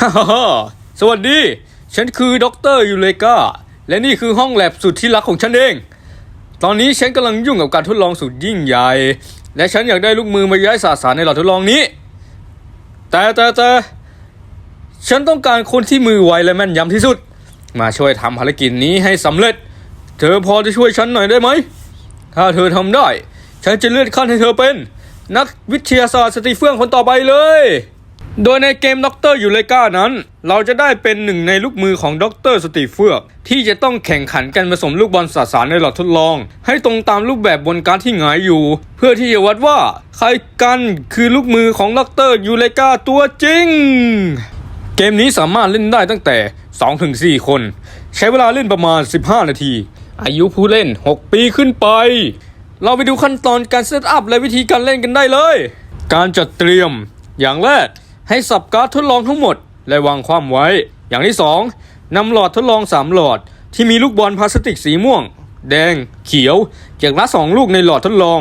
ฮ่าฮ่าสวัสดี ฉันคือด็อกเตอร์ยูเลกาและนี่คือห้องแลบสุดที่รักของฉันเอง ตอนนี้ฉันกำลังยุ่งกับการทดลองสุดยิ่งใหญ่ และฉันอยากได้ลูกมือมาย้ายสสารในหลอดทดลองนี้ แต่แต่แต่ฉันต้องการคนที่มือไวและแม่นยำที่สุด มาช่วยทำภารกิจนี้ให้สำเร็จ เธอพอจะช่วยฉันหน่อยได้ไหม ถ้าเธอทำได้ ฉันจะเลื่อนขั้นให้เธอเป็น นักวิทยาศาสตร์สตีเฟื่องคนต่อไปเลย โดยในเกมด็อกเตอร์ยูเลกานั้น เราจะได้เป็นหนึ่งในลูกมือของด็อกเตอร์สตีเฟืองที่จะต้องแข่งขันกันผสมลูกบอลสสารในหลอดทดลอง ให้ตรงตามรูปแบบบนการ์ดที่หงายอยู่ เพื่อที่จะวัดว่า ใครกันคือลูกมือของด็อกเตอร์ยูเลกาตัวจริง เกมนี้สามารถเล่นได้ตั้งแต่ 2-4 คน ใช้เวลาเล่นประมาณ 15 นาที อายุผู้เล่น 6 ปีขึ้นไป เราไปดูขั้นตอนการเซตอัพและวิธีการเล่นกันได้เลย การจัดเตรียมอย่างแรก ให้สับการ์ดทดลองทั้งหมด และวางความไว้ อย่างที่ 2นำหลอดทดลอง3หลอด ที่มีลูกบอลพลาสติกสีม่วง แดง เขียวอย่างละ 2 ลูกในหลอดทดลอง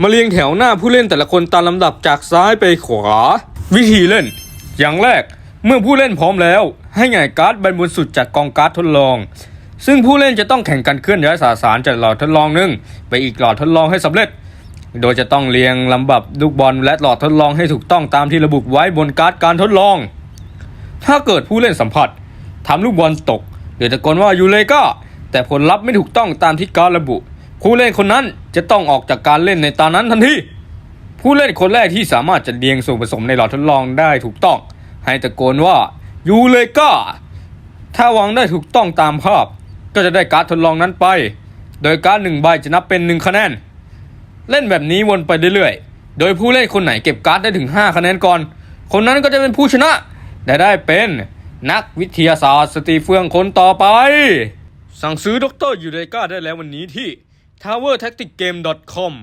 มาเรียงแถวหน้าผู้เล่นแต่ละคนตามลำดับจากซ้ายไปขวา วิธีเล่น อย่างแรกเมื่อผู้เล่นพร้อมแล้ว ให้หงายการ์ดใบบนสุดจากกองการ์ดทดลอง ซึ่งผู้เล่นจะต้องแข่งกันเคลื่อนย้ายสสารจากหลอดทดลองหนึ่งไปอีกหลอดทดลองให้สำเร็จ โดยจะต้องเรียงลำดับลูกบอลและหลอดทดลองให้ถูกต้องตามที่ระบุไว้บนการ์ดการทดลอง ถ้าเกิดผู้เล่นสัมผัสทำลูกบอลตกหรือตะโกนว่ายูเลกาแต่ผลลัพธ์ไม่ถูกต้องตามที่การระบุ ผู้เล่นคนนั้นจะต้องออกจากการเล่นในตอนนั้นทันทีผู้เล่นคนแรกที่สามารถจะเรียงส่วนผสมในหลอดทดลองได้ถูกต้อง ให้ตะโกนว่ายูเลกาถ้าวางได้ถูกต้องตามภาพ ก็จะได้การ์ดทดลองนั้นไป โดยการดหนึ่งใบจะนับเป็นหนึ่งคะแนน เล่นแบบนี้วนไปเรื่อยๆ โดยผู้เล่นคนไหนเก็บการ์ดได้ถึง 5 คะแนนก่อน คนนั้นก็จะเป็นผู้ชนะ และได้เป็นนักวิทยาศาสตร์สตีเฟืองคนต่อไป สั่งซื้อดรยูเรกาได้แล้ววันนี้ที่ towertacticgame.com